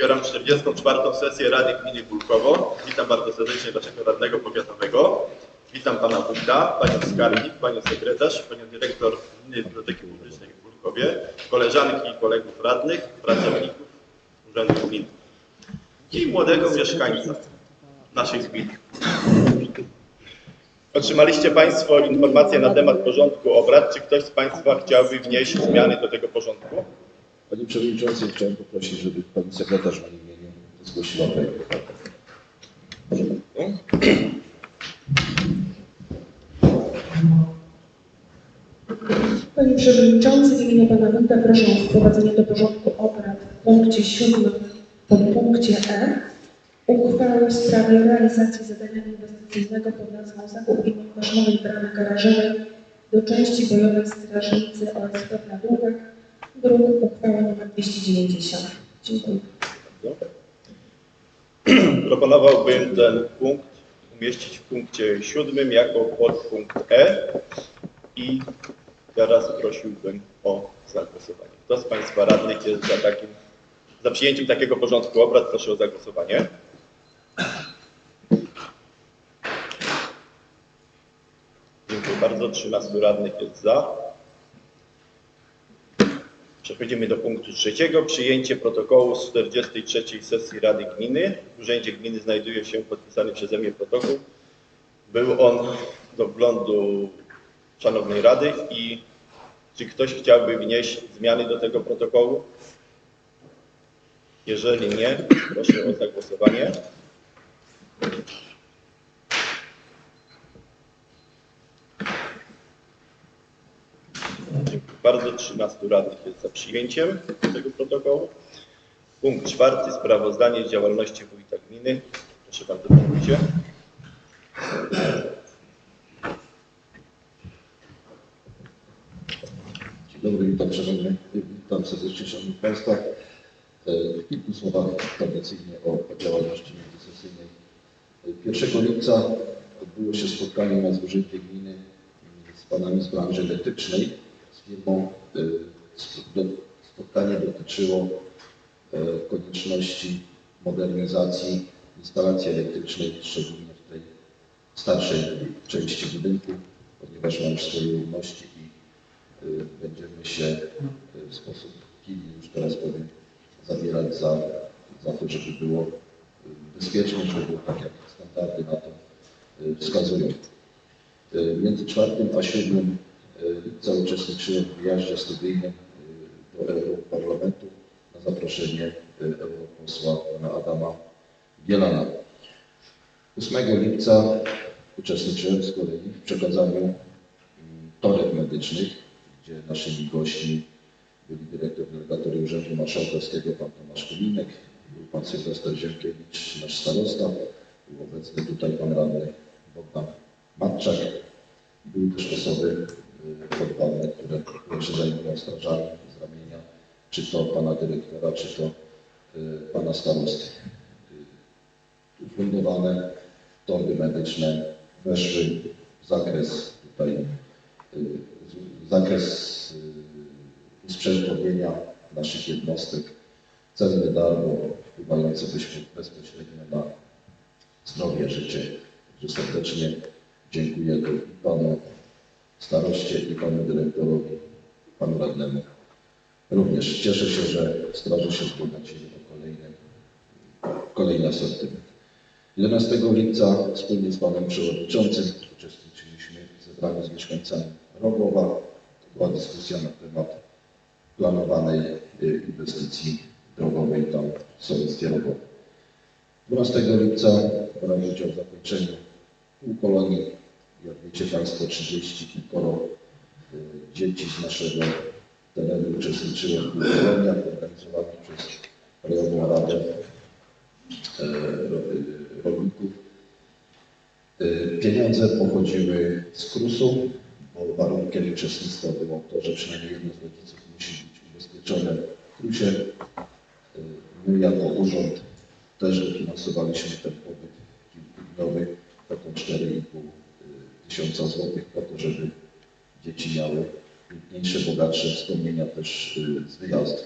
Otwieram 44. sesję Rady Gminy Górkowo. Witam bardzo serdecznie naszego radnego powiatowego. Witam pana wójta, panią skarbnik, panią sekretarz, panią dyrektor Gminy Biblioteki Publicznej w Górkowie, koleżanki i kolegów radnych, pracowników Urzędu Gminy i młodego mieszkańca naszej gminy. Otrzymaliście Państwo informacje na temat porządku obrad. Czy ktoś z Państwa chciałby wnieść zmiany do tego porządku? Panie Przewodniczący, chciałem poprosić, żeby Pani Sekretarz w moim imieniu zgłosiła projekt uchwały. Panie Przewodniczący, w imieniu Wójta proszę o wprowadzenie do porządku obrad w punkcie siódmym podpunkcie E uchwałę w sprawie realizacji zadania inwestycyjnego pod nazwą Zakup i montaż nowej bramy garażowej do części bojowej Strażnicy OSP na Długach, druk uchwała nr 290. Dziękuję. Proponowałbym ten punkt umieścić w punkcie siódmym jako podpunkt E i teraz prosiłbym o zagłosowanie. Kto z Państwa radnych jest za takim, za przyjęciem takiego porządku obrad? Proszę o zagłosowanie. Dziękuję bardzo. 13 radnych jest za. Przechodzimy do punktu trzeciego. Przyjęcie protokołu z 43. sesji Rady Gminy. W Urzędzie Gminy znajduje się podpisany przeze mnie protokół. Był on do wglądu Szanownej Rady i czy ktoś chciałby wnieść zmiany do tego protokołu? Jeżeli nie, proszę o zagłosowanie. Bardzo. 13 radnych jest za przyjęciem tego protokołu. Punkt czwarty. Sprawozdanie z działalności wójta gminy. Proszę bardzo, wójcie. Dzień dobry, witam szanowny, witam serdecznie szanowni Państwa. E, W kilku słowach tradycyjnie o działalności międzysesyjnej. E, 1 lipca odbyło się spotkanie na Urzędzie Gminy z panami z branży elektrycznej, z firmą. Do- Spotkanie dotyczyło e, konieczności modernizacji instalacji elektrycznej, szczególnie w tej starszej części budynku, ponieważ ma już swoje równości i y, będziemy się y, w sposób pilny, już teraz powiem, zabierać za, za to, żeby było y, bezpiecznie, żeby było tak, jak standardy na to y, wskazują. Y, Między 4 a 7 y, lipca uczestniczyłem w wyjaździe studyjnym y, do Europarlamentu na zaproszenie y, europosła pana Adama Bielana. 8 lipca uczestniczyłem z kolei w przekazaniu mm, toreb medycznych, gdzie naszymi gośćmi byli dyrektor delegatory Urzędu Marszałkowskiego pan Tomasz Kulinek, był pan Sylwester Ziemkiewicz, nasz starosta, był obecny tutaj pan radny Bogdan Matczak. Były też osoby y, podwalne, które, się zajmują strażami z ramienia, czy to pana dyrektora, czy to y, pana starosty. Y, Ufundowane torby medyczne weszły w zakres tutaj, y, w zakres y, usprzętowienia naszych jednostek, cenne darmo wpływające bezpo- bezpośrednio na zdrowie, życie. Także serdecznie dziękuję panu staroście, i panu dyrektorowi, panu radnemu. Również cieszę się, że straży się wzbogacili o kolejne, kolejny asortyment. 11 lipca wspólnie z panem przewodniczącym uczestniczyliśmy w zebraniu z mieszkańcami Rogowa. To była dyskusja na temat planowanej y, inwestycji drogowej tam w sołectwie Rogowe. 12 lipca brałem udział w zakończeniu półkolonii. Jak wiecie Państwo, 30 kilkoro y, dzieci z naszego terenu uczestniczyło w półkoloniach organizowanych przez Krajową Radę e, e, rolników. E, Pieniądze pochodziły z KRUS-u, bo warunkiem uczestnictwa było to, że przynajmniej jedno z rodziców musi być ubezpieczone w KRUS-ie. My jako urząd też dofinansowaliśmy ten pobyt kilkudniowy, taką 4,5 tysiąca złotych po to, żeby dzieci miały piękniejsze, bogatsze wspomnienia też y, z wyjazdu.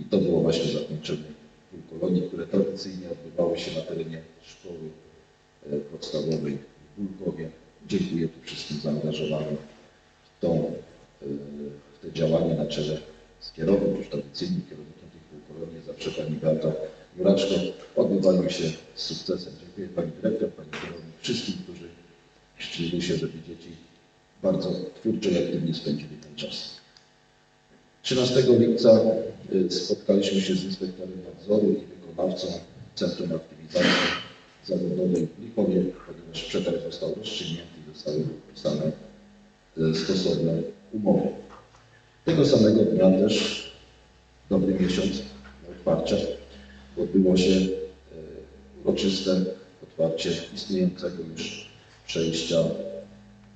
I to było właśnie zakończenie kół kolonii, które tradycyjnie odbywały się na terenie szkoły e, podstawowej w Bulkowie. Dziękuję tu wszystkim zaangażowanym w, tą, e, w te działania na czele z kierowcą, już tradycyjnym kierownikiem tych kół kolonii, zawsze pani Beata Juraczko. Odbywają się z sukcesem. Dziękuję pani dyrektor, pani kierownik, wszystkim, którzy ścigli się, żeby dzieci bardzo twórczo i aktywnie spędzili ten czas. 13 lipca y, spotkaliśmy się z inspektorem nadzoru i wykonawcą Centrum Aktywizacji Zawodowej w Lichowie, ponieważ przetarg został rozstrzygnięty i zostały podpisane y, stosowne umowy. Tego samego dnia też, dobry miesiąc na otwarcie, odbyło się y, uroczyste otwarcie istniejącego już przejścia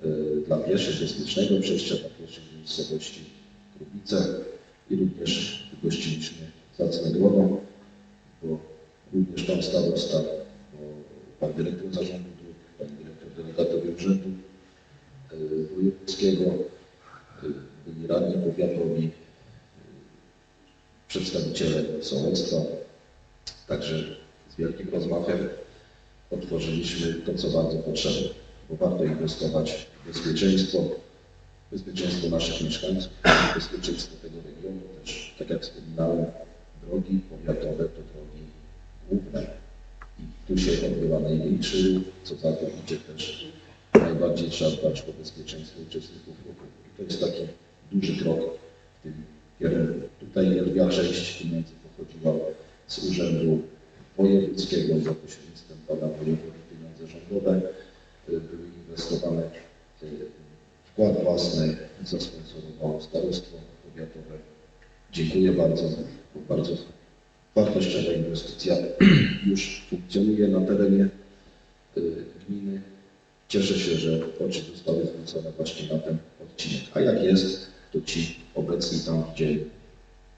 y, dla pieszych, bezpiecznego przejścia dla pieszych w miejscowości Krubice i również gościliśmy zacne grono, bo również pan starosta, bo pan dyrektor zarządu dróg, pan dyrektor delegatowi urzędu wojewódzkiego, y, byli radni powiatowi, y, przedstawiciele sołectwa, także z wielkim rozmachem otworzyliśmy to, co bardzo potrzebne, bo warto inwestować w bezpieczeństwo, bezpieczeństwo naszych mieszkańców, bezpieczeństwo tego regionu, też tak jak wspominałem, drogi powiatowe to drogi główne i tu się odbywa największy co za tym idzie też najbardziej trzeba dbać o bezpieczeństwo uczestników ruchu. I to jest taki duży krok w tym kierunku. Tutaj lwia część pieniędzy pochodziła z urzędu wojewódzkiego za pośrednictwem pana wojewody pieniądze rządowe były inwestowane y, wkład własny zasponsorowało starostwo powiatowe. Dziękuję bardzo, bardzo wartościowa inwestycja już funkcjonuje na terenie y, gminy. Cieszę się, że oczy zostały zwrócone właśnie na ten odcinek. A jak jest, to ci obecni tam widzieli,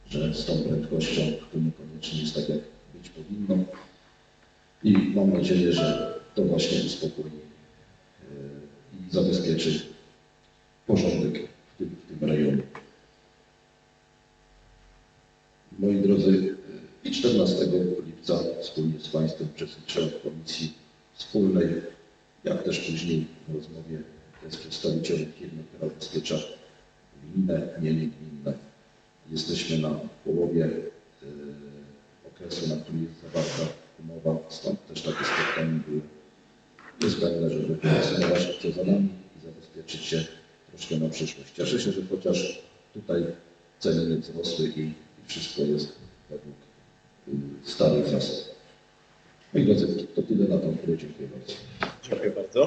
że z tą prędkością to niekoniecznie jest tak, jak być powinno. I mam nadzieję, że to właśnie uspokoi yy, i zabezpieczy porządek w tym, w tym rejonie. Moi drodzy, yy, i 14 lipca wspólnie z Państwem uczestniczyłem w komisji wspólnej, jak też później w rozmowie z przedstawicielem firmy, która ubezpiecza gminę, mienie gminne. Jesteśmy na połowie yy, okresu, na którym jest zawarta umowa, stąd też takie spotkania były niezbędne, żeby i zabezpieczyć się troszkę na przyszłość. Cieszę się, że chociaż tutaj ceny wzrosły i, i wszystko jest według y, starych zasad. Moi drodzy, to tyle na tą chwilę. Dziękuję bardzo. Dziękuję bardzo.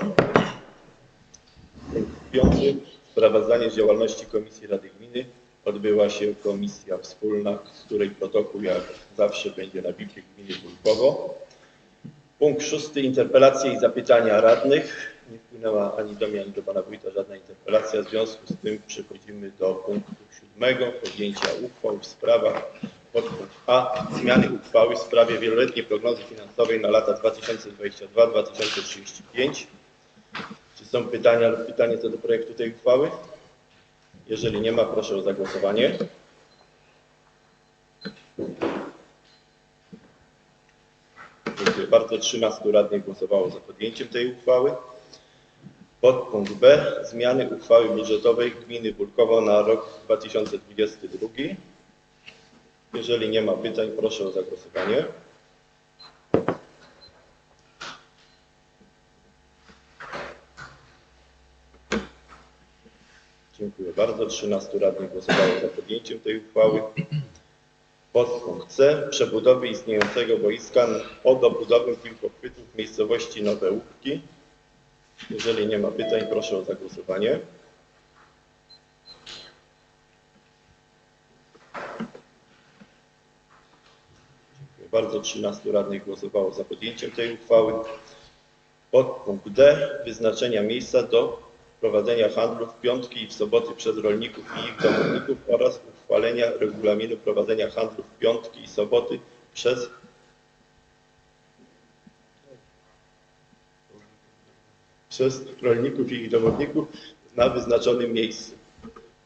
Punkt Piąty. Sprowadzanie z działalności Komisji Rady Gminy. Odbyła się komisja wspólna, z której protokół jak zawsze będzie na BIP Gminy Bulkowo. Punkt szósty. Interpelacje i zapytania radnych. Nie wpłynęła ani do mnie, ani do Pana Wójta żadna interpelacja. W związku z tym przechodzimy do punktu siódmego. Podjęcia uchwał w sprawach podpunkt A. Zmiany uchwały w sprawie wieloletniej prognozy finansowej na lata 2022-2035. Czy są pytania lub pytanie co do projektu tej uchwały? Jeżeli nie ma, proszę o zagłosowanie. Dziękuję bardzo. 13 radnych głosowało za podjęciem tej uchwały. Podpunkt B. Zmiany uchwały budżetowej Gminy Bulkowo na rok 2022. Jeżeli nie ma pytań, proszę o zagłosowanie. Dziękuję bardzo. 13 radnych głosowało za podjęciem tej uchwały. Podpunkt C. Przebudowy istniejącego boiska o dobudowę piłkochwytów w miejscowości Nowe Łupki. Jeżeli nie ma pytań, proszę o zagłosowanie. Dziękuję bardzo. 13 radnych głosowało za podjęciem tej uchwały. Podpunkt D. Wyznaczenia miejsca do prowadzenia handlu w piątki i w soboty przez rolników i ich domowników oraz uchwalenia regulaminu prowadzenia handlu w piątki i soboty przez przez rolników i ich domowników na wyznaczonym miejscu.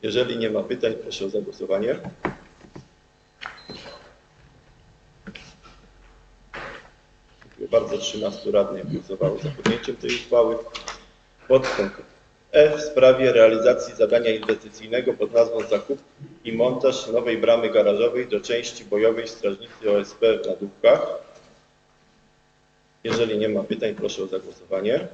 Jeżeli nie ma pytań, proszę o zagłosowanie. bardzo 13 radnych głosowało za podjęciem tej uchwały. Podpunkt E w sprawie realizacji zadania inwestycyjnego pod nazwą zakup i montaż nowej bramy garażowej do części bojowej Strażnicy OSP w Nadówkach. Jeżeli nie ma pytań, proszę o zagłosowanie.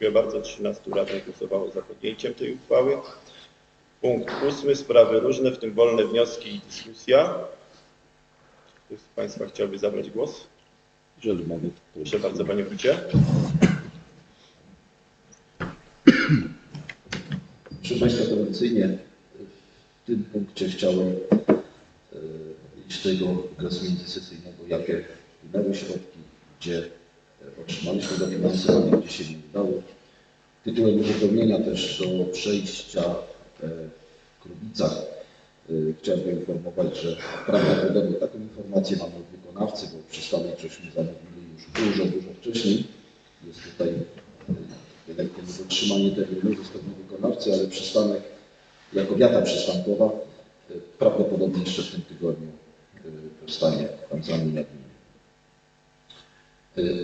Dziękuję bardzo. 13 radnych głosowało za podjęciem tej uchwały. Punkt ósmy. Sprawy różne, w tym wolne wnioski i dyskusja. Ktoś z Państwa chciałby zabrać głos? Jeżeli mamy... to- Proszę bardzo, Panie Wójcie. Proszę Państwa, tradycyjnie w tym punkcie chciałem e, iść tego okresu międzysesyjnego, jakie wpłynęły środki, gdzie otrzymaliśmy dofinansowanie, gdzie się nie udało. Tytułem uzupełnienia też do przejścia e, w Krubicach e, chciałem poinformować, że prawdopodobnie taką informację mamy od wykonawcy, bo przystanek żeśmy zamówili już dużo, dużo wcześniej. Jest tutaj e, lekkie niedotrzymanie terminu ze strony wykonawcy, ale przystanek jako wiata przystankowa prawdopodobnie jeszcze w tym tygodniu powstanie tam z ramienia gminy. E,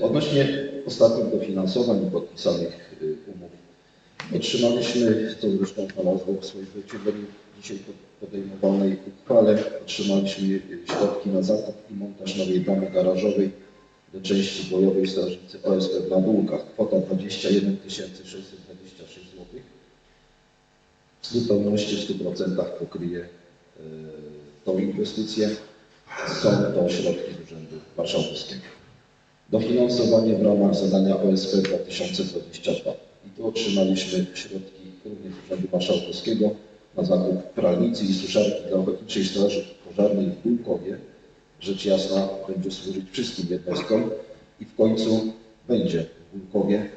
Odnośnie ostatnich dofinansowań i podpisanych e, umów otrzymaliśmy, co zresztą znalazło w swoim wyciągnięciu dzisiaj pod- podejmowanej uchwale, otrzymaliśmy e, środki na zakup i montaż nowej bramy garażowej do części bojowej Strażnicy OSP w Nadółkach. Kwota 21 626 zł. W zupełności w 100% pokryje e, tą inwestycję. Są to środki z Urzędu Marszałkowskiego. Dofinansowanie w ramach zadania OSP 2022. I tu otrzymaliśmy środki również Urzędu Marszałkowskiego na zakup pralnicy i suszarki dla Ochotniczej Straży Pożarnej w Górkowie. Rzecz jasna będzie służyć wszystkim jednostkom i w końcu będzie w Górkowie.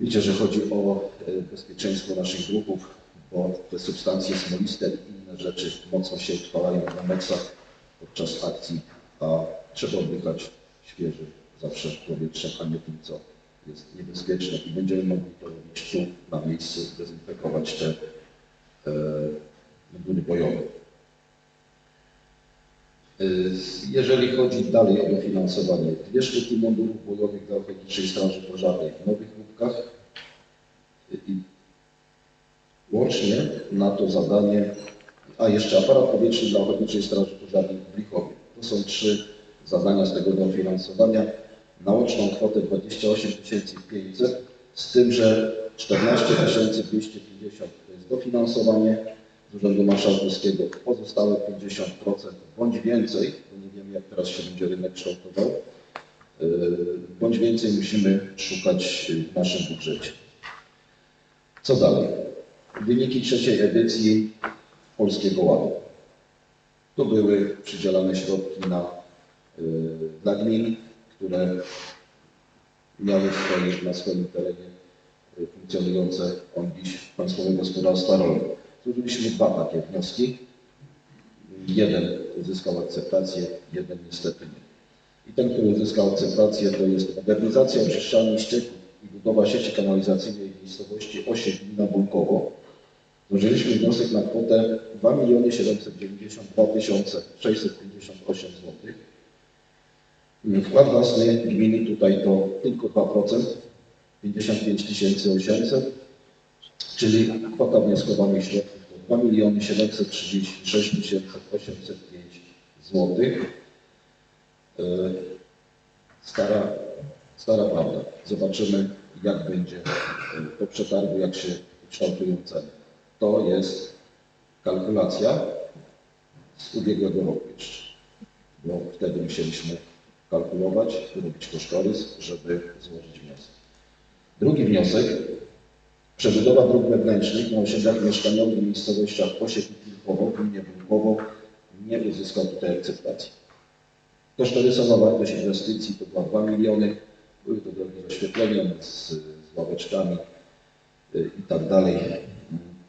Wiecie, że chodzi o e, bezpieczeństwo naszych druhów, bo te substancje smoliste i inne rzeczy mocno się utrwalają na meksach podczas akcji, a trzeba oddychać świeżym zawsze powietrzem, a nie tym, co jest niebezpieczne i będziemy mogli to robić tu na miejscu, dezynfekować te e, mundury bojowe. E, Jeżeli chodzi dalej o dofinansowanie, dwie sztuki mundurów bojowych dla Ochotniczej Straży Pożarnej w Nowych Lubkach i łącznie na to zadanie, a jeszcze aparat powietrzny dla Ochotniczej Straży Pożarnej w Blichowie. To są trzy zadania z tego dofinansowania na łączną kwotę 28 500, z tym, że 14 250 to jest dofinansowanie z Urzędu Marszałkowskiego, pozostałe 50% bądź więcej, bo nie wiemy jak teraz się będzie rynek kształtował, yy, bądź więcej musimy szukać w naszym budżecie. Co dalej? Wyniki trzeciej edycji Polskiego Ładu. Tu były przydzielane środki na, yy, dla gmin, które miały swoje, na swoim terenie y, funkcjonujące ONGiś Państwowe Gospodarstwa Rolne. Złożyliśmy dwa takie wnioski. Jeden uzyskał akceptację, jeden niestety nie. I ten, który uzyskał akceptację, to jest modernizacja oczyszczalni ścieków i budowa sieci kanalizacyjnej w miejscowości Osiedlina Bulkowo. Złożyliśmy wniosek na kwotę 2 792 658 zł. Wkład własny gminy tutaj to tylko 2%, 55 800, czyli kwota wnioskowanych środków to 2 736 805 zł. Stara, stara prawda. Zobaczymy, jak będzie e, po przetargu, jak się kształtują ceny. To jest kalkulacja z ubiegłego roku jeszcze, bo wtedy musieliśmy kalkulować, robić kosztorys, żeby złożyć wniosek. Drugi wniosek, przebudowa dróg wewnętrznych na osiedlach mieszkaniowych w miejscowościach Osiek i Wilkowo, w gminie nie uzyskał tutaj akceptacji. Kosztorysowa wartość inwestycji to była 2 miliony, były to drogi z oświetleniem, z, z ławeczkami y, i tak dalej.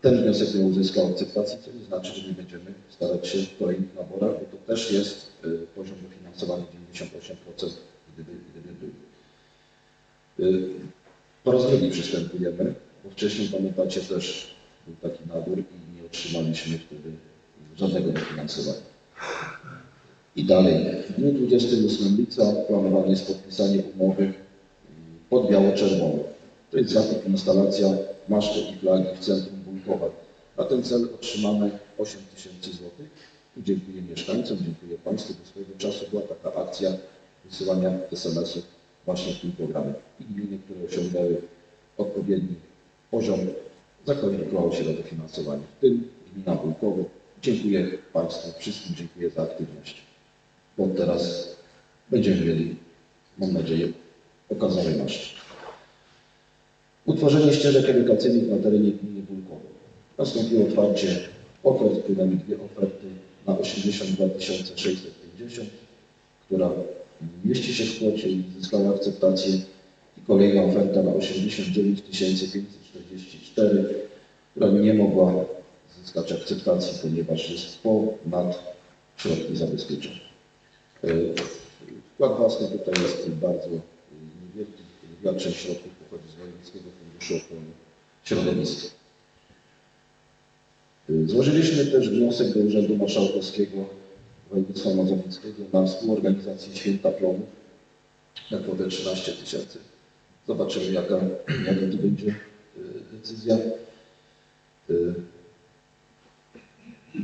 Ten wniosek nie uzyskał akceptacji, co nie znaczy, że nie będziemy starać się w kolejnych naborach, bo to też jest y, poziom dofinansowania 98%, gdyby, gdyby. Y, Po raz drugi przystępujemy, bo wcześniej pamiętacie też był taki nabór i nie otrzymaliśmy wtedy żadnego dofinansowania. I dalej. W dniu 28 lipca planowane jest podpisanie umowy mm, pod biało-czerwoną. To jest zakup instalacja maszty i flagi w centrum Bójkowa. Na ten cel otrzymamy 8 tysięcy złotych. Dziękuję mieszkańcom, dziękuję Państwu, bo swojego czasu była taka akcja wysyłania SMS-ów właśnie w tym programie. I gminy, które osiągnęły odpowiedni poziom, zakwalifikowały się do dofinansowania. W tym gmina Bójkowo. Dziękuję Państwu wszystkim, dziękuję za aktywność. Bo teraz będziemy mieli, mam nadzieję, okazały maszty. Utworzenie ścieżek edukacyjnych na terenie gminy Bójkowo. Nastąpiło otwarcie ofert, wpłynęły dwie oferty na 82 650, która mieści się w kwocie i zyskała akceptację i kolejna oferta na 89 544, która nie mogła zyskać akceptacji, ponieważ jest ponad środki zabezpieczenia. E, Wkład własny tutaj jest bardzo niewielki, część środków pochodzi z Wojewódzkiego Funduszu Ochrony Środowiska. Złożyliśmy też wniosek do Urzędu Marszałkowskiego Województwa Mazowieckiego na współorganizację Święta Plonów na kwotę 13 tysięcy. Zobaczymy, jaka, jaka to będzie e, decyzja. E,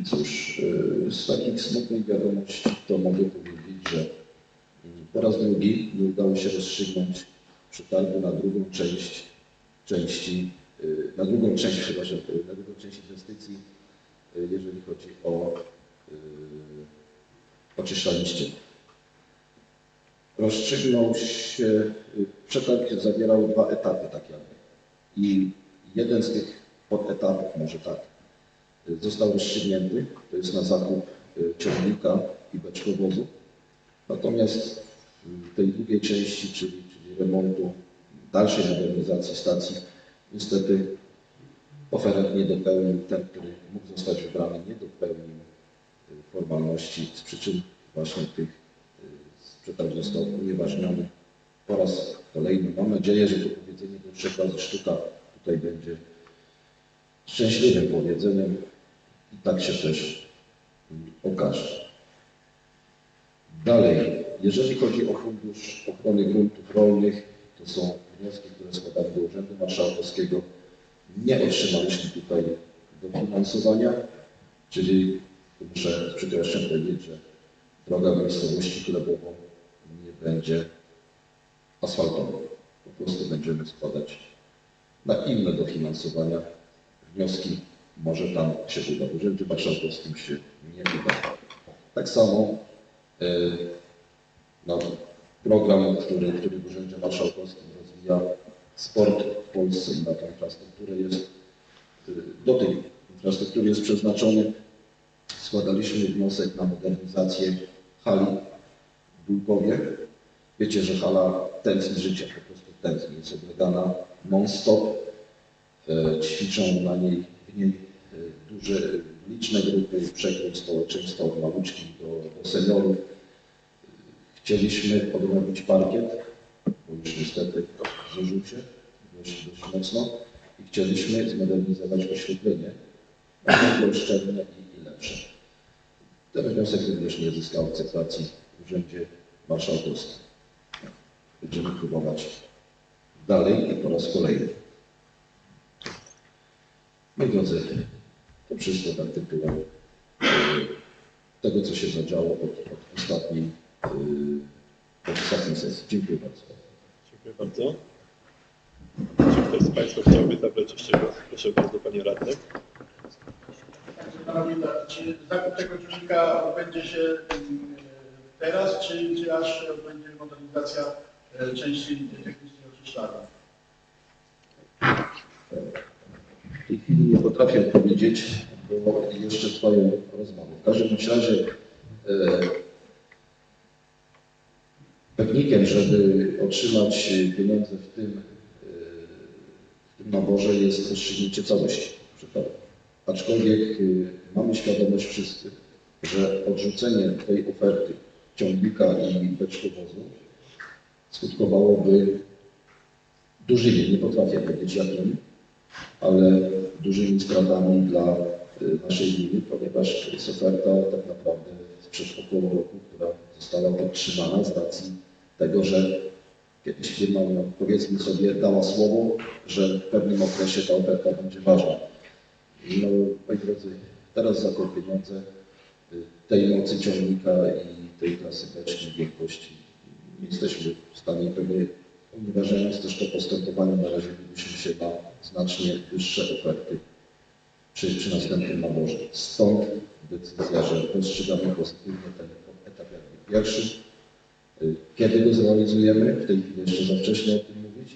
cóż, e, z takich smutnych wiadomości to mogę powiedzieć, że mm, po raz drugi nie udało się rozstrzygnąć przetargu na drugą część części, na drugą część, przepraszam, na drugą część inwestycji, jeżeli chodzi o e, oczyszczalnie. Rozstrzygnął się, y, przetarg zawierał dwa etapy tak jakby. I jeden z tych podetapów, może tak, został rozstrzygnięty, to jest na zakup y, ciągnika i beczkowozu. Natomiast w tej drugiej części, czyli, czyli remontu, dalszej modernizacji stacji, niestety oferent nie dopełnił, ten, który mógł zostać wybrany, nie dopełnił y, formalności z przyczyn właśnie tych y, przetarg został unieważniony po raz kolejny. Mam nadzieję, że to powiedzenie do trzech razy sztuka tutaj będzie szczęśliwym powiedzeniem i tak się też y, okaże. Dalej, jeżeli chodzi o Fundusz Ochrony Gruntów Rolnych, to są wnioski, które składamy do Urzędu Marszałkowskiego. Nie otrzymaliśmy tutaj dofinansowania, czyli muszę z przykrością powiedzieć, że droga miejscowości Chlebowo nie będzie asfaltowa. Po prostu będziemy składać na inne dofinansowania wnioski. Może tam się uda. W Urzędzie Marszałkowskim się nie uda. Tak samo e, na program, który, który w Urzędzie Marszałkowskim rozwija sport w Polsce na tą infrastrukturę jest, e, do tej infrastruktury jest przeznaczony składaliśmy wniosek na modernizację hali w Bójkowie. Wiecie, że hala tętni życia, po prostu tętni, jest oblegana non-stop. E, Ćwiczą na niej, w niej e, duże, liczne grupy, przekrój społeczeństwa od maluczkich do, do seniorów. Chcieliśmy odnowić parkiet, bo już niestety się dość, dość mocno i chcieliśmy zmodernizować oświetlenie, pewno szczelne i, i lepsze. Ten wniosek również nie zyskał akceptacji w Urzędzie Marszałkowskim. Będziemy próbować dalej i po raz kolejny. Moi drodzy, to wszystko tak tytułem e, tego, co się zadziało od, od ostatniej, e, od ostatniej sesji. Dziękuję bardzo. Dziękuję bardzo. Czy ktoś z Państwa chciałby zabrać jeszcze głos? Proszę bardzo, Panie Radny. Panowie, czy zakup tego ciągnika odbędzie się mm, teraz, czy, czy aż będzie modernizacja e, części technicznej oczyszczalni? W tej chwili nie potrafię powiedzieć, bo jeszcze trwają rozmowy. W każdym razie e, pewnikiem, żeby otrzymać pieniądze e, w tym naborze jest rozstrzygnięcie całości. Aczkolwiek e, mamy świadomość wszyscy, że odrzucenie tej oferty ciągnika i beczkowozu skutkowałoby dużymi, nie potrafię powiedzieć jakimi, ale dużymi stratami dla y, naszej gminy, ponieważ jest oferta tak naprawdę przez około roku, która została podtrzymana z racji tego, że kiedyś firma, no, powiedzmy sobie, dała słowo, że w pewnym okresie ta oferta będzie ważna. No, moi drodzy, teraz za te pieniądze y, tej mocy ciągnika i tej klasy becznej wielkości jesteśmy w stanie tego, ponieważ też to postępowanie narazilibyśmy się na znacznie wyższe oferty przy, przy następnym naborze. Stąd decyzja, że postrzegamy pozytywnie ten etap jakby pierwszy. Kiedy go zrealizujemy? W tej chwili jeszcze za wcześnie o tym mówić.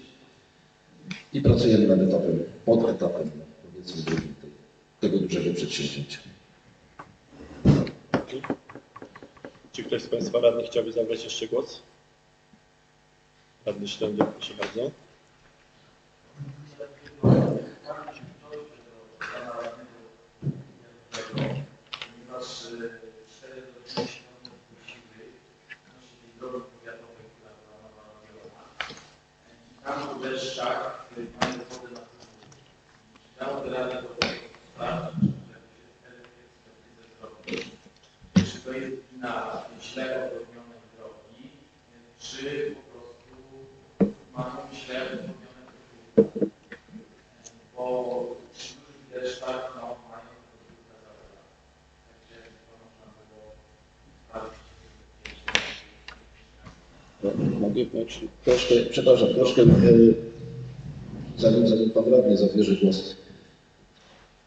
I pracujemy nad etapem, pod etapem, powiedzmy, drugim tego dużego przedsięwzięcia. Czy ktoś z Państwa radnych chciałby zabrać jeszcze głos? Radny Sztędek, proszę bardzo. ponieważ e, cztery do pięć milionów wpuściły odnośnie tej drogi powiatowej, która była nowa robiona. I tam w deszczach e, mają wodę na podwórzu. Czy dałoby radę to sprawdzić, żeby się ekspertyzę zrobić? Czy to jest wina źle odrobionej drogi, e, czy po prostu mamy źle odrobione podwórze? Bo przy dużych deszczach no, mają podwórka zalewa. Także to można było sprawdzić. No, Mogę, troszkę, przepraszam, troszkę, e, zanim, zanim Pan Radny głos.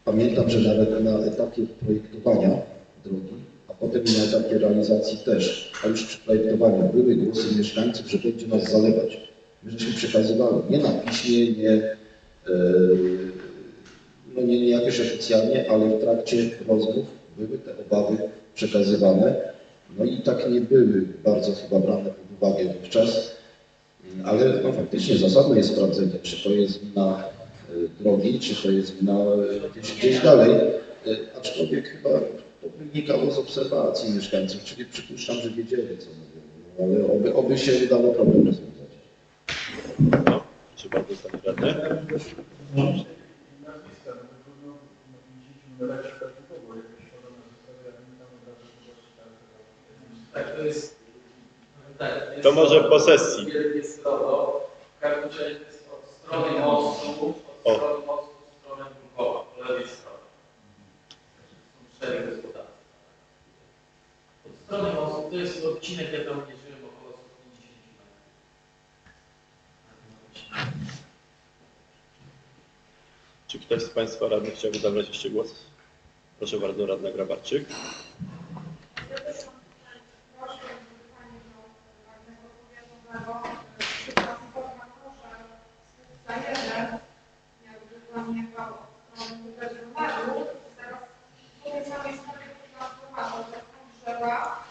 Pamiętam, że nawet na etapie projektowania drogi, a potem na etapie realizacji też, a już przy projektowaniu były głosy mieszkańców, że będzie nas zalewać. My żeśmy przekazywali, nie na piśmie, nie, e, no nie, nie jakoś oficjalnie, ale w trakcie rozmów były te obawy przekazywane. No i tak nie były bardzo chyba brane pod uwagę wówczas, ale no faktycznie zasadne jest sprawdzenie, czy to jest wina y, drogi, czy to jest wina y, gdzieś, gdzieś dalej, Y, aczkolwiek chyba to wynikało z obserwacji mieszkańców, czyli przypuszczam, że wiedzieli co mówią, no, ale oby, oby się udało problem rozwiązać. No, bardzo, Tak, to jest. To może po sesji. Strony mostu, O. strony mostu strony to jest tam mierzyłem około 150 metrów. Czy ktoś z Państwa radnych chciałby zabrać jeszcze głos? Proszę bardzo, Radna Grabarczyk. Ja też mam tutaj prośbę do Pani do radnego powiatowego, czy Pan koordynatorze spółka 1 jakby planował od strony Budżetu teraz po tej samej stronie transformator, to są drzewa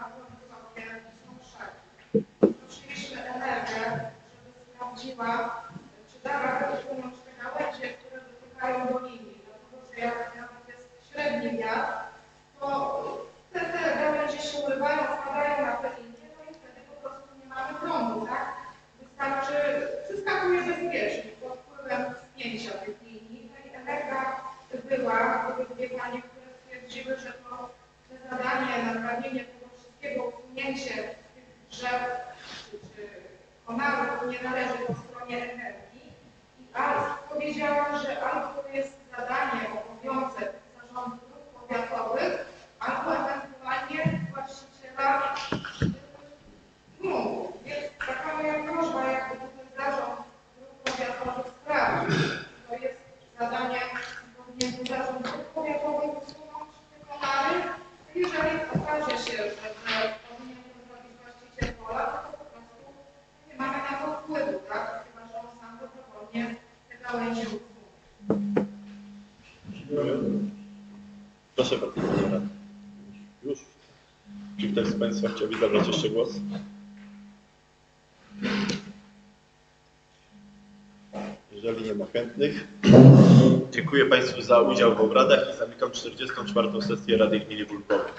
bardzo wysokie, są krzaki. Prosiliśmy energię, żeby sprawdziła, czy da radę usunąć te gałęzie, które dotykają do linii, dlatego że jak nawet jest średni wiatr, to te, te gałęzie się urywają, spadają na te linie, no i wtedy po prostu nie mamy prądu, tak? Wystarczy, wyskakuje bezpiecznie pod wpływem spięcia tych linii. No i energia była, były dwie panie, które stwierdziły, że zadanie, naprawienie tego wszystkiego, usunięcie tych drzew czy, konarów nie należy po stronie energii. I a powiedziała, że albo to jest zadanie, obowiązek zarządu dróg powiatowych, albo ewentualnie właściciela gruntów. Więc taka moja prośba, jakby tutaj zarząd dróg powiatowych sprawdził, czy to jest zadanie, powinien był zarząd dróg powiatowych usunąć te konary. Jeżeli okaże się, że, że powinien to zrobić właściciel pola, to po prostu nie mamy na to wpływu, tak? Chyba, że on sam dobrowolnie te gałęzie usunie. Proszę bardzo. Już. Czy ktoś z Państwa chciałby zabrać jeszcze głos? Jeżeli nie ma chętnych, dziękuję Państwu za udział w obradach i zamykam 44. sesję Rady Gminy Wólkowej.